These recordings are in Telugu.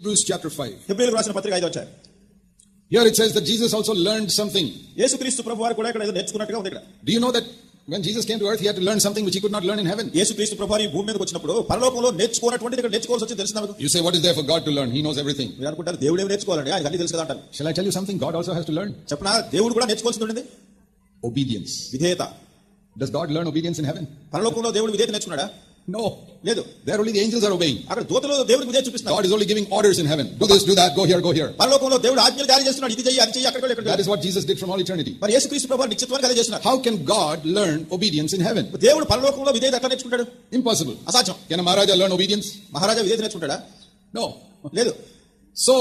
Hebrews chapter 5. హెబ్రీలకు రాసిన పత్రిక ఐదో వచ్చాయి Here it says that Jesus also learned something. యేసుక్రీస్తు ప్రభు వారు కూడా ఇక్కడ ఏదో నేర్చుకున్నట్టుగా ఉంది ఇక్కడ Do you know that when Jesus came to earth, he had to learn something which he could not learn in heaven? యేసుక్రీస్తు ప్రభు వారు ఈ భూమి మీదకి వచ్చినప్పుడు పరలోకంలో నేర్చుకున్నటువంటిది ఇక్కడ నేర్చుకోవాల్సి వచ్చింది తెలిసిన You say, what is there for God to learn? He knows everything. మీరు అనుకుంటారు దేవుడు ఏమి నేర్చుకోవాలండి ఆయన అన్ని తెలుసు కదా అంటారు Shall I tell you something God also has to learn? చెప్పనా దేవుడు కూడా నేర్చుకోవాల్సింది ఉండింది Obedience. విధేయత Does God learn obedience in heaven? పరలోకంలో దేవుడు విధేయత నేర్చుకున్నాడా No. లేదు There only the angels are obeying. అక్కడ దూతలు దేవుడికి విధేయత చూపిస్తున్నారు God is only giving orders in heaven. Do this, do that, go here, go here. పరలోకంలో దేవుడు ఆజ్ఞలు జారీ చేస్తున్నాడు ఇది చెయ్యి అది చెయ్యి అక్కడ ఇక్కడ That is what Jesus did from all eternity. మరి యేసుక్రీస్తు ప్రభు వారు నిశ్చిత్వానికి అదే చేస్తున్నారు How can God learn obedience in heaven? దేవుడు పరలోకంలో విధేయత ఎట్లా నేర్చుకుంటాడు Impossible. అసాధ్యం a Maharaja learn obedience? Maharaja విధేయత నేర్చుకుంటాడా No. లేదు So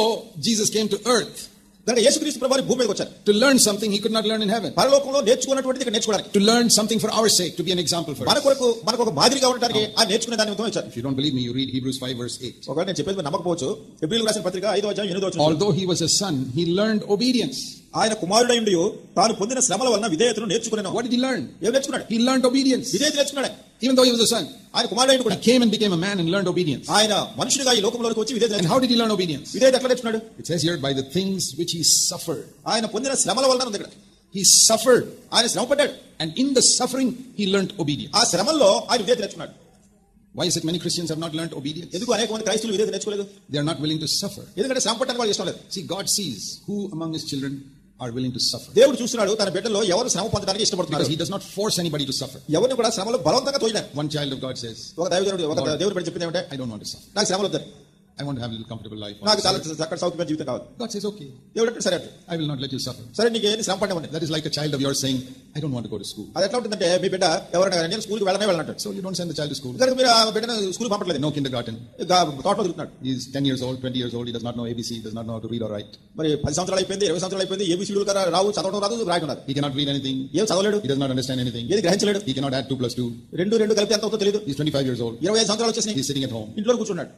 Jesus came to earth కనుక యేసుక్రీస్తు ప్రభు వారు భూమి మీదకి వచ్చారు to learn something he could not learn in heaven. పరలోకంలో నేర్చుకున్నటువంటిది ఇక్కడ నేర్చుకోవడానికి To learn something for our sake, to be an example for మన. కొరకు మనకు ఒక మాదిరిగా ఉండడానికి ఆ నేర్చుకునే దాని వచ్చారు If you don't believe me, you read Hebrews 5 verse 8. ఒకవేళ నేను చెప్పేది నమ్మకపోవచ్చు ఎబ్రిల్ రాసిన పత్రిక ఐదో అధ్యాయం ఎనిమిదో వచ్చిన Although he was a son, he learned obedience. ఆయన కుమారుడైండి తాను పొందిన శ్రమల వలన విధేయతను నేర్చుకున్నాను did he learn? ఏం నేర్చుకున్నాడు He learned obedience. విధేయత నేర్చుకున్నాడు Even though he was a son, ఆయన కుమారుడైండి కూడా he came and became a man and learned obedience. ఆయన మనుషుడిగా ఈ లోకంలోకి వచ్చి విధేయత And నేర్చుకున్నాడు. how did he learn obedience? విధేయత ఎట్లా నేర్చుకున్నాడు It says here, by the things which he suffered. ఆయన పొందిన శ్రమల వలన ఉంది ఇక్కడ He suffered. ఆయన శ్రమ పడ్డాడు And in the suffering, he learned obedience. ఆ శ్రమల్లో ఆయన విధేయత నేర్చుకున్నాడు Why is it many Christians have not learned obedience? ఎందుకు అనేక మంది క్రైస్తువులు విధేయత నేర్చుకోలేదు They are not willing to suffer. ఎందుకంటే శ్రమ పట్టడానికి వాళ్ళు ఇష్టం లేదు See, God sees who among his children are willing to suffer. దేవుడు చూస్తున్నాడు తన బిడ్డల్లో ఎవరు శ్రమ పొందడానికి ఇష్టపడుతున్నారు he does not force anybody to suffer. ఎవరిని కూడా శ్రమలో బలవంతంగా తోయలేదు One child of God says, ఒక దైవజనుడు ఒక దేవుడు బిడ్డ చెప్పింది ఏమంటే I don't want to suffer. నాకు శ్రమలు వద్దని I want to have a little comfortable life. నాకు చాలా చక్కటి సౌఖ్యమైన జీవితం కావాలి God says, okay, దేవుడు అంటే సరే I will not let you suffer. సరే నీకు ఏంటి శ్రమ పడమని That is like a child of yours saying, I don't want to go to school. అది ఎట్లా ఉంటుందంటే మీ బిడ్డ ఎవరైనా నేను స్కూల్కి వెళ్ళనే వెళ్ళనంటాడు So you don't send the child to school. కనుక మీరు ఆ బిడ్డను స్కూల్ పంపట్లేదు No kindergarten. ఇక తోటలో తిరుగుతున్నాడు He's 10 years old, 20 years old. He does not know ABC. He does not know how to read or write. మరి పది సంవత్సరాలు అయిపోయింది ఇరవై సంవత్సరాలు అయిపోయింది ఏ విషయాలు కదా రావు చదవడం రాదు రాయడం రాదు He cannot read anything. ఏం చదవలేడు He does not understand anything. ఏది గ్రహించలేడు He cannot add 2 plus 2. రెండు రెండు కలిపి ఎంత అవుతుందో తెలియదు He's 25 years old. ఇరవై ఐదు సంవత్సరాలు వచ్చేసి He's sitting at home. ఇంట్లో కూర్చున్నాడు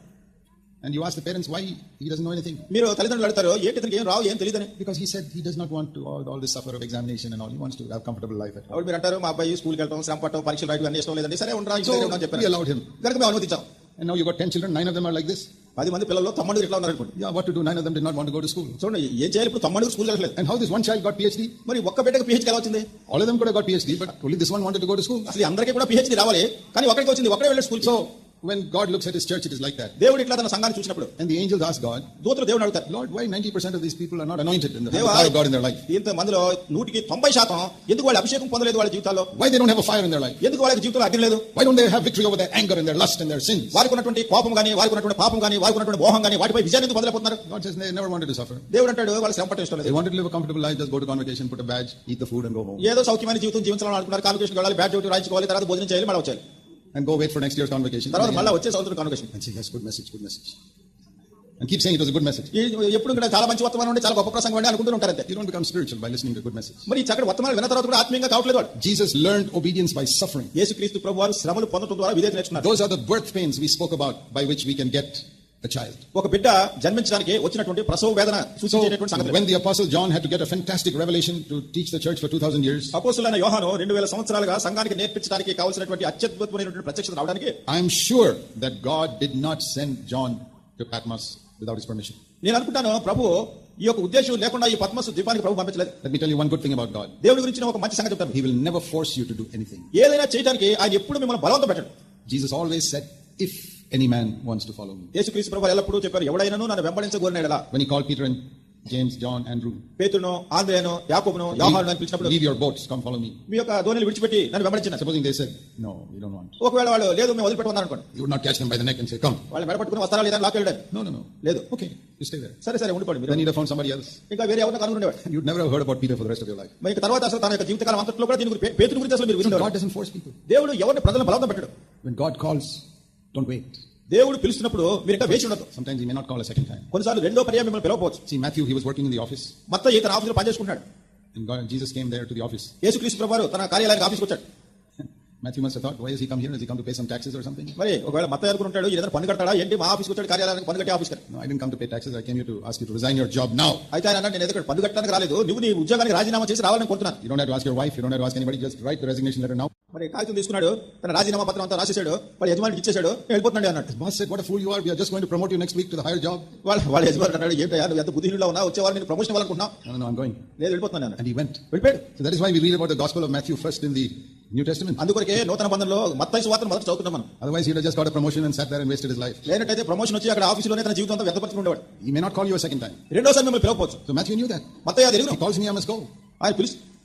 And you ask the parents why he doesn't know anything. మీరు తల్లిదండ్రులు అడుగుతారు ఏంటి ఇతనికి ఏం రావు ఏం తెలియదని Because he said he does not want to all, all this suffer of examination and all. He wants to have comfortable life at home. మీరు అంటారు మా అబ్బాయి స్కూల్కి వెళ్ళడం శ్రమ పట్టడం పరీక్షలు రాయడం అన్ని ఇష్టం లేదండి సరే ఉండరా So ఇంట్లో అని we allowed him. కనుక మేము అనుమతించాం And now you got 10 children, 9 of them are like this. పది మంది పిల్లలు తమ్ముడు ఇట్లా ఉన్నారు అనుకోండి Yeah, what to do? 9 of them did not want to go to school. చూడండి ఏం చేయాలి ఇప్పుడు తమ్ముడు స్కూల్ వెళ్ళలేదు And how this one child got PhD? మరి ఒక్క బిడ్డకు పిహెచ్డి ఎలా వచ్చింది All of them could have got PhD, but only this one wanted to go to school. అసలు అందరికీ కూడా పిహెచ్డి రావాలి కానీ ఒకరికి వచ్చింది ఒకడే వెళ్ళి school So when God looks at his church, it is like that. దేవుడు ఇట్లా తన సంఘాన్ని చూసినప్పుడు And the angels ask God, దూతలు దేవుడు అడుగుతారు Lord, why 90% of these people are not anointed in the, దేవా power of God in their life? ఇంత మందిలో నూటికి తొంభై శాతం ఎందుకు వాళ్ళు అభిషేకం పొందలేదు వాళ్ళ జీవితాల్లో Why they don't have a fire in their life? ఎందుకు వాళ్ళకి జీవితంలో అగ్ని లేదు Why don't they have victory over their anger and their lust and their sins? వారికి ఉన్నటువంటి కోపం కానీ వారికి ఉన్నటువంటి పాపం కానీ వారికి ఉన్నటువంటి మోహం కానీ వాటిపై విజయాన్ని ఎందుకు పొందలేకపోతున్నారు God says they never wanted to suffer. దేవుడు అంటాడు వాళ్ళు శ్రమ ఇష్టం They లేదు wanted to live a comfortable life, just go to convocation, put a badge, eat the food and go home. ఏదో సౌఖ్యమైన జీవితం జీవించాలని అనుకున్నారు కాన్వకేషన్ వెళ్ళాలి బ్యాట్ డ్యూటీ రాయించుకోవాలి తర్వాత భోజనం చేయాలి మళ్ళీ వచ్చాలి And go wait for next year's convocation. తర్వాత And మళ్ళీ వచ్చే సంవత్సరం convocation say, yes, good message, good message. And keep saying it was a good message. ఎప్పుడు ఇక్కడ చాలా మంచి వర్తమానం ఉండి చాలా గొప్ప ప్రసంగం అండి అనుకుంటూ ఉంటారు అంతే You don't become spiritual by listening to a good message. మరి ఈ చక్కటి వర్తమానం విన్న తర్వాత కూడా ఆత్మీయంగా కావట్లేదు వాడు Jesus learned obedience by suffering. యేసుక్రీస్తు ప్రభు వారు శ్రమలు పొందడం ద్వారా విధేయత నేర్చుకున్నారు Those are the birth pains we spoke about by which we can get a child. ఒక బిడ్డ జన్మించడానికి వచ్చినటువంటి ప్రసవ వేదన So సూచించేటటువంటి సంగతి when the apostle John had to get a fantastic revelation to teach the church for 2000 years, అపోస్తులైన యోహాను రెండు వేల సంవత్సరాలుగా సంఘానికి నేర్పించడానికి కావాల్సినటువంటి అత్యద్భుతమైనటువంటి ప్రత్యక్షత రావడానికి I am sure that God did not send John to Patmos without his permission. నేను అనుకుంటాను ప్రభు ఈ యొక్క ఉద్దేశం లేకుండా ఈ పద్మసు ద్వీపానికి ప్రభు పంపించలేదు Let me tell you one good thing about God. దేవుడి గురించి ఒక మంచి సంగతి చెప్తాను He will never force you to do anything. ఏదైనా చేయడానికి ఆయన ఎప్పుడు మిమ్మల్ని బలవంతం పెట్టడు Jesus always said, if any man wants to follow me. యేసుక్రీస్తు ప్రభు ఎల్లప్పుడూ చెప్పారు ఎవడైనాను నన్ను వెంబడించగోరినాడలా When he called Peter and James, John, Andrew, పేతును ఆంధ్రేయను యాకోబును యోహాను అని పిలిచినప్పుడు leave your boats, come follow me. మీ యొక్క ధోనిని విడిచిపెట్టి నన్ను వెంబడించిన Supposing they said, no, we don't want. ఒకవేళ వాళ్ళు లేదు మేము వదిలిపెట్టమన్నారు అనుకోండి You would not catch them by the neck and say, come. వాళ్ళు మెడపట్టుకుని వస్తారా లేదా లాక్కెళ్ళాడు No, no, no. లేదు Okay, you stay there. సరే సరే ఉండిపోండి మీరు Then he'd have found somebody else. ఇంకా వేరే ఎవరిని కనుగొనేవాడు You'd never have heard about Peter for the rest of your life. మరి ఇంకా తర్వాత అసలు తన యొక్క జీవితకాలం అంతట్లో కూడా దీని గురించి పేతుని గురించి అసలు మీరు So God doesn't force people. దేవుడు ఎవరిని ప్రజలను బలవంతం పెట్టడు When God calls, don't wait. దేవుడు పిలుస్తున్నప్పుడు మీరు ఇంకా వేచి ఉండదు Sometimes he may not call a second time. కొన్నిసార్లు రెండో పర్యాయం మిమ్మల్ని పిలవకపోవచ్చు See, Matthew, he was working in the office, మొత్తం ఇతర ఆఫీసులో పనిచేసుకుంటున్నాడు and God, Jesus came there to the office. యేసుక్రీస్తు ప్రభు వారు తన కార్యాలయానికి ఆఫీస్కి వచ్చాడు Matthew must have thought, why has he come here? Has he come to pay some taxes or something? మరి ఒకవేళ మత అనుకుని ఉంటాడు ఏదైనా పన్ను కట్టాడా ఏంటి మా ఆఫీస్కి వచ్చాడు కార్యాలయానికి పన్ను కట్టి ఆఫీస్కి No, I didn't come to pay taxes. I came here to ask you to resign your job now. అయితే ఆయన అన్నాడు నేను ఎదుగు పన్ను కట్టడానికి రాలేదు నువ్వు నీ ఉద్యోగానికి రాజీనామా చేసి రావాలని కోరుతున్నాను You don't have to ask your wife. You don't have to ask anybody. Just write the resignation letter now. మరి కాగితం తీసుకున్నాడు తన రాజీనామా పత్రం అంతా రాసేసాడు వాళ్ళ యజమానికి ఇచ్చేసాడు వెళ్ళిపోతున్నాడు అన్నట్టు boss said fool you just going promote you next week to the job వాళ్ళ వాళ్ళ యజమాని అన్నాడు ఏంటి యార్ ఎంత బుద్ధిహీనుడు ఉన్నా వచ్చే వారిని ప్రమోషన్ ఇవ్వాలనుకుంటున్నా నో నో నేను first in the New Testament అందుకొరకే just got promotion and sat there promotion వచ్చి అక్కడ ఆఫీస్లోనే తన జీవితం అంతా వ్యర్థపరిచి కాల్ యు సెకండ్ టైం రెండోసారి మిమ్మల్ని పిలవకపోవచ్చు.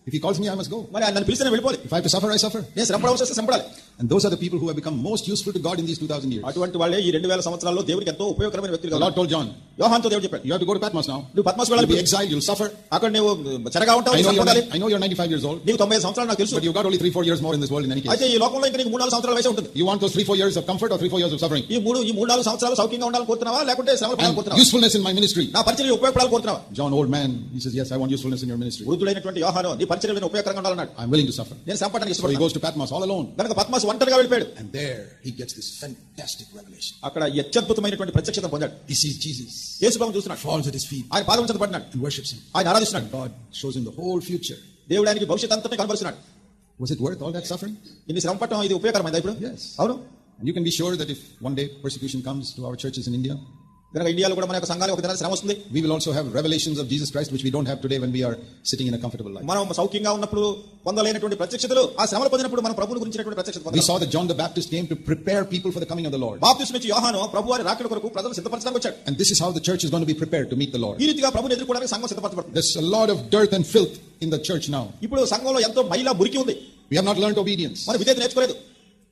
If he calls me, I must go. మరి ఆయన నన్ను పిలిస్తే నేను వెళ్ళిపోవాలి If I have to suffer, I suffer. నేను శ్రమపడవలసి వస్తే శ్రమపడాలి And those are the people who have become most useful to God in these 2000 years. అటువంటి వాళ్ళే ఈ రెండు వేల సంవత్సరాల్లో దేవుడికి ఎంతో ఉపయోగకరమైన వ్యక్తులు The కదా Lord told John, యోహాన్తో దేవుడు చెప్పాడు You have to go to Patmos now. నువ్వు పద్మాసు You'll be వెళ్ళాలి exiled, you'll suffer. అక్కడ నువ్వు చెరగా ఉంటావు I know, శ్రమ you're, పడాలి. I know you're 95 years old, నీకు తొంభై ఐదు సంవత్సరాలు నాకు తెలుసు but you've got only three, four years more in this world in any case. అయితే ఈ లోకంలో ఇంకా నీకు మూడు నాలుగు సంవత్సరాల వయసు ఉంటుంది You want those three, four years of comfort or three, four years of suffering? ఈ మూడు ఈ మూడు నాలుగు సంవత్సరాలు సౌఖ్యంగా ఉండాలని కోరుతున్నావా లేకుంటే శ్రమ పడాలని కోరుతున్నావా usefulness in my ministry. నా పరిచయం ఉపయోగపడాలని కోరుతున్నావా John, old man, he says, Yes, I want usefulness in your ministry. వృద్ధుడైనటువంటి యోహాను నీ పరిచయం నేను ఉపయోగకరంగా ఉండాలన్నాడు I'm willing to suffer. నేను శ్రమపడడానికి So he ఇష్టపడతాను goes to Patmos all alone. కనుక పద్మాసు ఒంటరిగా వెళ్ళిపోయాడు And there he gets this fantastic revelation. అక్కడ అత్యద్భుతమైనటువంటి ప్రత్యక్షత పొందాడు He sees Jesus, యేసు ప్రభు చూస్తున్నాడు falls at his feet, ఆయన పాదం చెంత పడినాడు and worships him. ఆయన ఆరాధిస్తున్నాడు God shows him the whole future. దేవుడు ఆయనకి భవిష్యత్ అంతటి కనబరుస్తున్నాడు Was it worth all that suffering? ఇన్ని శ్రమ పట్టడం ఇది ఉపయోగకరమైందా ఇప్పుడు Yes. అవును And you can be sure that if one day persecution comes to our churches in India, కనుక ఇండియాలో కూడా మన యొక్క సంఘానికి ఒక దినానికి శ్రమ వస్తుంది we will also have revelations of Jesus Christ, which we don't have today when we are sitting in a comfortable life. మనం సౌఖ్యంగా ఉన్నప్పుడు పొందలేనటువంటి ప్రత్యక్షతలు ఆ శ్రమలు పొందినప్పుడు మన ప్రభువుని గురించినటువంటి ప్రత్యక్షత We పొందాలి saw that John the Baptist came to prepare people for the coming of the Lord. బాప్తిస్మ నుంచి యోహాను ప్రభు వారి రాకడ కొరకు ప్రజలు సిద్ధపరచడానికి వచ్చాడు And this is how the church is going to be prepared to meet the Lord. ఈ రీతిగా ప్రభుని ఎదుర్కోవడానికి సంఘం సిద్ధపరచబడుతుంది There's a lot of dirt and filth in the church now. ఇప్పుడు సంఘంలో ఎంతో మైలా మురికి ఉంది We have not learned obedience. మన విధేయత నేర్చుకోలేదు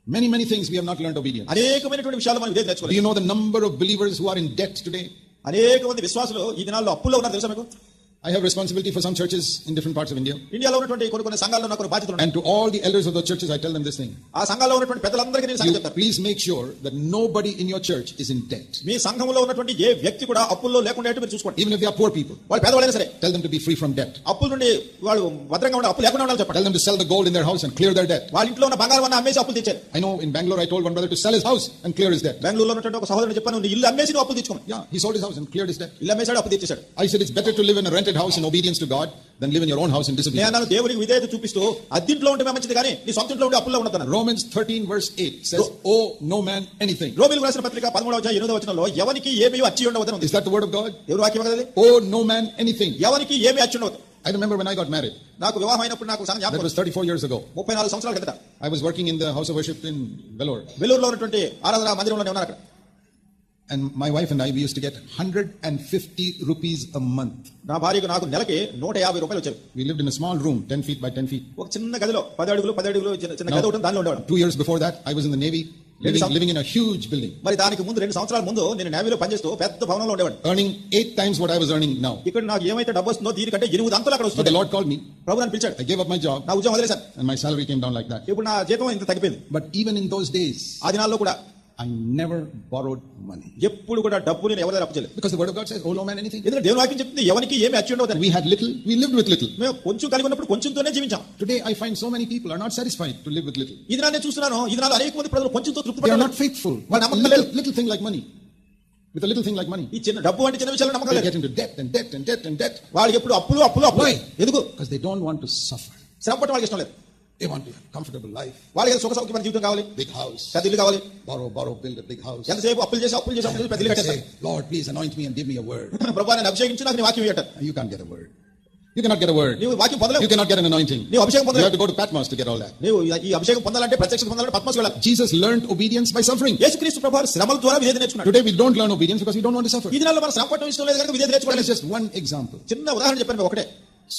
Many, many things we have not learned obedience. అనేకమైనటువంటి విషయాలు మనం విధేయత Do నేర్చుకోలేదు you know the number of believers who are in debt today? అనేక మంది విశ్వాసులు ఈ దినాల్లో అప్పుల్లో ఉన్నారు తెలుసా మీకు I have responsibility for some churches in different parts of India. ఇండియాలో ఉన్నటువంటి కొన్ని కొన్ని సంఘాల్లో నాకు బాధ్యతలు And to all the elders of the churches, I tell them this thing. ఆ సంఘాల్లో ఉన్నటువంటి పెద్దలందరికీ నేను సంగతి చెప్తాను please make sure that nobody in your church is in debt. మీ సంఘంలో ఉన్నటువంటి ఏ వ్యక్తి కూడా అప్పుల్లో లేకుండా మీరు చూసుకోండి Even if they are poor people, వాళ్ళు పేదవాళ్ళైనా సరే tell them to be free from debt. అప్పుల నుండి వాళ్ళు భద్రంగా ఉండాలి అప్పు లేకుండా ఉండాలి చెప్పండి Tell them to sell the gold in their house and clear their debt. వాళ్ళ ఇంట్లో ఉన్న బంగారం అమ్మేసి అప్పులు తెచ్చారు I know in Bangalore, I told one brother to sell his house and clear his debt. బెంగళూరులో ఉన్నటువంటి ఒక సహోదరుడు చెప్పాను ఇల్లు అమ్మేసి అప్పులు తెచ్చుకోమని Yeah, he sold his house and cleared his debt. ఇల్లు అమ్మేశాడు అప్పు తెచ్చేశాడు I said it's better to live in a rented house in obedience to God than live in your own house in నేను disobedience. అన్నాను దేవునికి విధేయత చూపిస్తూ అద్దింట్లో ఉంటే మంచిది కానీ నీ సొంత ఇంట్లో ఉంటే అప్పుల్లో ఉండతాను Romans 13 verse 8 says, "Owe no man anything." రోమిలకు రాసిన పత్రిక పదమూడవ అధ్యాయం ఎనిమిదవ వచనంలో ఎవరికి ఏమీ అచ్చి ఉండవద్దని ఉంది Is that the word of God? ఎవరు వాక్యం కదా? Owe no man anything. ఎవరికి ఏమీ అచ్చి ఉండవద్దు I remember when I got married. నాకు వివాహం అయినప్పుడు నాకు సంగతి That జ్ఞాపకం was 34 years ago. ముప్పై నాలుగు సంవత్సరాల కిందట I was working in the house of worship in Vellore. వెల్లూరులో ఉన్నటువంటి ఆరాధన మందిరంలోనే ఉన్నారు అక్కడ And my wife and I, we used to get 150 rupees a month. నా భార్యకు నాకు నెలకి నూట యాభై రూపాయలు వచ్చాయి We lived in a small room, 10 feet by 10 feet. ఒక చిన్న గదిలో పది అడుగులు పది అడుగులు చిన్న గది ఉంది, దానిలో ఉండేవాడు Two years before that, I was in the Navy, living, living in a huge building, మరి దానికి ముందు రెండు సంవత్సరాల ముందు నేను నేవీలో పనిచేస్తూ పెద్ద భవనంలో ఉండేవాడు earning eight times what I was earning now. ఇక్కడ నాకు ఏమైతే డబ్బు వస్తుందో దీనికంటే ఎనిమిది అంతలు అక్కడ వస్తుంది Lord called me. ప్రభు నన్ను పిలిచాడు I gave up my job, నా ఉద్యోగం వదిలేశాను and my salary came down like that. ఇప్పుడు నా జీతం ఇంత తగ్గిపోయింది But even in those days, ఆ దినాల్లో కూడా I never borrowed money. ఎప్పుడు కూడా డబ్బు నేను ఎవరి దగ్గర అప్పు చేయలేదు Because the word of God says, "Oh no man anything." ఎందుకంటే దేవుని వాక్యం చెప్తుంది ఎవరికి ఏమి అచ్చి ఉండవద్దని We had little, we lived with little. మేము కొంచెం కలిగి ఉన్నప్పుడు కొంచెంతోనే జీవించాం Today, I find so many people are not satisfied to live with little. ఈ దినాన్ని చూస్తున్నాను ఈ దినాలు అనేక మంది ప్రజలు కొంచెంతో తృప్తి పడరు లేదు little thing like money. With a little thing like money. ఈ చిన్న డబ్బు అంటే చిన్న విషయాలు నమ్మకం లేదు get into debt and debt and debt and debt. వాళ్ళకి ఎప్పుడు అప్పులు అప్పులు అప్పులు? ఎందుకు Because they don't want to suffer. శ్రమ పట్ట వాళ్ళకి ఇష్టం లేదు They want to have a comfortable life, వాళ్ళకి సుఖ సౌఖ్యమైన జీవితం కావాలి big house, పెద్ద ఇల్లు కావాలి borrow, borrow, build a big house. ఎంతసేపు అప్పులు చేసి అప్పులు చేసి అప్పులు చేసి పెద్ద ఇల్లు They కట్టేస్తారు say, Lord, please anoint me and give me a word. ప్రభా నేను అభిషేకించి నాకు నీ వాక్యం You can't get a word. You cannot get a word. నీవు వాక్యం You పొందలేవు cannot get an anointing. నీవు అభిషేకం You have పొందలేవు to go to Patmos to get all that. నీవు ఈ అభిషేకం పొందాలంటే ప్రత్యక్ష పొందాలంటే పద్మస్ వెళ్ళాలి Jesus learned obedience by suffering. యేసుక్రీస్తు ప్రభు శ్రమల ద్వారా విధేయత నేర్చుకున్నాడు Today we don't learn obedience because we don't want to suffer. ఈ దినాల్లో మనం శ్రమ పట్టడం ఇష్టం లేదు కనుక విధేయత is just one example. చిన్న ఉదాహరణ చెప్పాను ఒకటే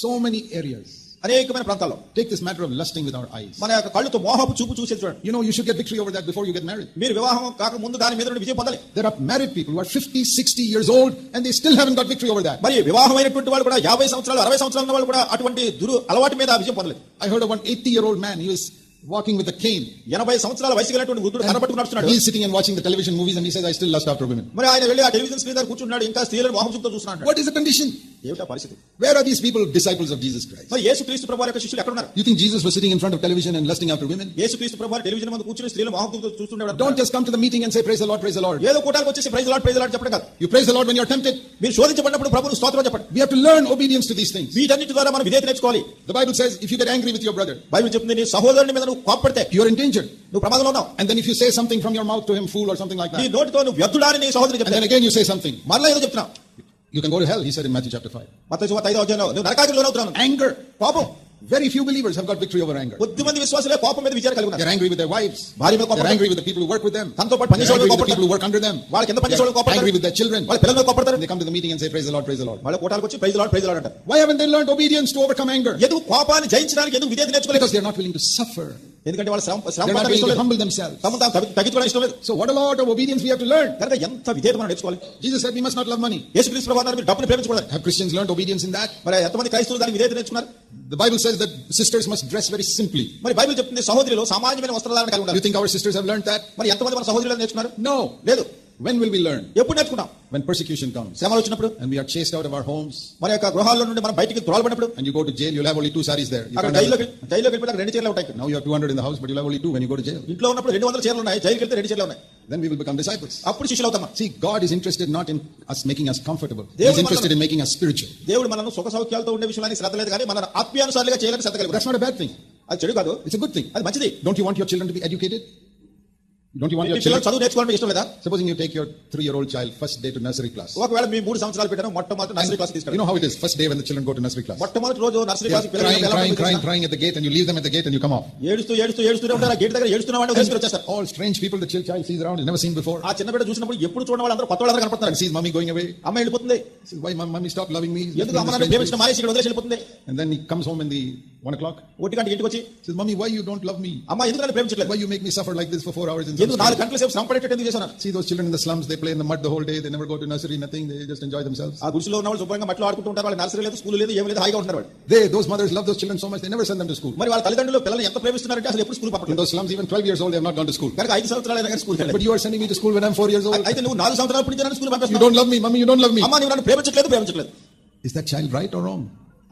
So many areas. అనేకమైన ప్రాంతాల్లో Take this matter of lusting with our eyes. మన యొక్క కళ్ళుతో మోహపు చూపు చూసేది చూడండి You know, you should get victory over that before you get married. మీరు వివాహం కాక ముందు దాని మీద నుండి విజయం పొందాలి There are married people who are 50, 60 years old and they still haven't got victory over that. మరి వివాహమైనటువంటి వాళ్ళు కూడా యాభై సంవత్సరాలు అరవై సంవత్సరాలు ఉన్న వాళ్ళు కూడా అటువంటి దురు అలవాటు మీద విజయం పొందలేదు heard of one 80 year old man. He was walking with a cane. ఎనభై సంవత్సరాల వయసు కలిగినటువంటి వృద్ధుడు కనబట్టుకుని నడుస్తున్నాడు He's sitting and watching the television movies and he says, I still lust after women. మరి ఆయన వెళ్ళి ఆ టెలివిజన్ స్క్రీన్ దగ్గర కూర్చున్నాడు ఇంకా స్త్రీలను మోహం చూపుతో చూస్తున్నాడు What is the condition? ఏమిటా పరిస్థితి Where are these people, disciples of Jesus Christ? మరి యేసుక్రీస్తు ప్రభు యొక్క శిష్యులు ఎక్కడ ఉన్నారు You think Jesus was sitting in front of television and lusting after women? యేసుక్రీస్తు ప్రభు టెలివిజన్ ముందు కూర్చుని స్త్రీలు మహాభక్తులతో చూస్తుండేవాడు Don't just come to the meeting and say, Praise the Lord, praise the Lord. ఏదో కూటాలకు వచ్చేసి ప్రైజ్ లాడ్ ప్రైజ్ లాడ్ చెప్పడం కాదు You praise the Lord when you're tempted. మీరు శోధించబడినప్పుడు ప్రభువు స్తోత్రం చెప్పండి We have to learn obedience to these things. వీటన్నిటి ద్వారా మనం విధేయత నేర్చుకోవాలి The Bible says, if you get angry with your brother, Bible చెప్తుంది నీ సహోదరుని మీద నువ్వు కోపడితే you're in danger. నువ్వు ప్రమాదంలో ఉన్నావు And then if you say something from your mouth to him, fool or something like నీ that, నోటితో నువ్వు వ్యర్థుడాని నీ సహోదరి and చెప్తే then again you say something, మరలా ఏదో చెప్తున్నావు you can go to hell, he said in Matthew chapter 5. మత ఐదో అధ్యాయంలో నువ్వు నరకాకి లోనవుతున్నావు Anger. కోపం Very few believers have got victory over anger. కొద్ది మంది విశ్వాసులే కోపం మీద విచారం కలిగి ఉన్నారు They're angry with their wives. భార్య మీద They're కోపం angry with the people who work with them. తనతో పాటు They're పనిచేసే angry వాళ్ళు with the people who కోపడతారు work under them. వాళ్ళ కింద పనిచేసే వాళ్ళు They're angry కోపడతారు with their children. వాళ్ళ పిల్లల మీద కోపడతారు They come to the meeting and say, Praise the Lord, praise the Lord. వాళ్ళ కూటాలకు వచ్చి ప్రైజ్ లాడ్ ప్రైజ్ లాడ్ అంటారు Why haven't they learned obedience to overcome anger? ఎందుకు కోపాన్ని జయించడానికి ఎందుకు విధేయత నేర్చుకోలేదు Because they're not willing to suffer. ఎందుకంటే వాళ్ళ శ్రమ శ్రమ willing ఇష్టం లేదు humble themselves. తమ తాము తగ్గి- తగ్గించుకోవడానికి ఇష్టం లేదు So what a lot of obedience we have to learn. కనుక ఎంత విధేయత మనం నేర్చుకోవాలి Jesus said we must not love money. యేసుక్రీస్తు ప్రభు అన్నారు మీరు డబ్బుని ప్రేమించకూడదు Have Christians learned obedience in that? మరి ఎంతమంది క్రైస్తవులు దానికి విధేయత నేర్చుకున్నారు The Bible says that sisters must dress very simply. మరి బైబిల్ చెప్తుంది సహోదరులు సామాన్యమైన వస్త్రాలను కలిగి Do you ఉండాలి think our sisters have learned that? మరి ఎంతమంది మన సహోదరులు నేర్చుకున్నారు No. లేదు When will we learn? ఎప్పుడు నేర్చుకున్నాం When persecution comes శ్రమలు వచ్చినప్పుడు and we are chased out of our homes మన యొక్క గృహాల్లో నుండి మనం బయటికి త్రోలబడినప్పుడు and you go to jail, you'll have only two saris there. You అక్కడ జైల్లోకి జైల్లోకి వెళ్ళిపోయి రెండు చీరలు ఉంటాయి now you have 200 in the house, but you'll have only two when you go to jail. ఇంట్లో ఉన్నప్పుడు రెండు వందల చీరలు ఉన్నాయి జైలుకి వెళ్తే రెండు చీరలు ఉన్నాయి Then we will become disciples. అప్పుడు శిష్యులు అవుతాం. See, God is interested not in us making us comfortable. దేవుడు He's interested in making us spiritual. దేవుడు మనల్ని సుఖ సౌఖ్యాలతో ఉండే విషయానికి శ్రద్ధ లేదు కానీ మన ఆత్మీయానుసారులుగా చేయాలని శ్రద్ధ కలిగి That's not a bad thing. అది చెడు కాదు It's a good thing. అది మంచిది Don't you want your children to be educated? Don't you want your children చదువు నేర్చుకోవడం ఇష్టం లేదా supposing you take your 3 year old child first day to nursery class ఒకవేళ మీ 3 సంవత్సరాలు పెట్టారు మొట్టమొదటి నర్సరీ క్లాస్ తీసుకురా you know how it is first day when the children go to nursery class మొట్టమొదటి రోజు నర్సరీ క్లాస్ పిల్లలు ఎలా crying crying crying at the gate and you leave them at the gate and you come out ఏడుస్తూ ఏడుస్తూ ఏడుస్తూ ఉంటారా. గేట్ దగ్గర ఏడుస్తున్న వాడు తీసుకురా చేస్తారు all strange people the children sees around never seen before ఆ చిన్న బిడ్డ చూసినప్పుడు ఎప్పుడు చూడన వాళ్ళందరూ కొత్త వాళ్ళందరూ కనపడతారు సీస్ మమ్మీ గోయింగ్ అవే అమ్మ వెళ్ళిపోతుంది. Why mummy stop loving me ఎందుకు అమ్మ నన్ను ప్రేమించిన మానేసి ఇక్కడ వదిలేసి వెళ్ళిపోతుంది? And then he comes home in the one o'clock. ఒట్టి గంటకి ఇంటికి వచ్చి He says, Mommy, why you don't love me? అమ్మ ఎందుకు నన్ను ప్రేమించట్లేదు Why you make me suffer like this for four hours in some ఎందుకు నాలుగు street? గంటల సేపు శ్రమ పడేటట్టు ఎందుకు చేశాను See those children in the slums, they play in the mud the whole day, they never go to nursery, nothing, they just enjoy themselves. ఆ గుడిసెలో ఉన్న వాళ్ళు శుభ్రంగా మట్లో ఆడుకుంటూ ఉంటారు వాళ్ళ నర్సరీ లేదు స్కూల్ లేదు ఏమి లేదు హాయిగా ఉంటున్నారు వాళ్ళు They, those mothers love those children so much, they never send them to school. మరి వాళ్ళ తల్లిదండ్రులు పిల్లల్ని ఎంత ప్రేమిస్తున్నారంటే అసలు ఎప్పుడు school In పంపట్లేదు those slums, even 12 years old, they have not gone to school. కనుక ఐదు సంవత్సరాలు అయినా school But you are sending me to school when I'm four years old. అయితే నువ్వు నాలుగు సంవత్సరాల నుంచి నన్ను school You పంపిస్తున్నావు don't love me, mommy, you don't love me. అమ్మ నువ్వు నన్ను ప్రేమించట్లేదు ప్రేమించట్లేదు Is that child right or wrong?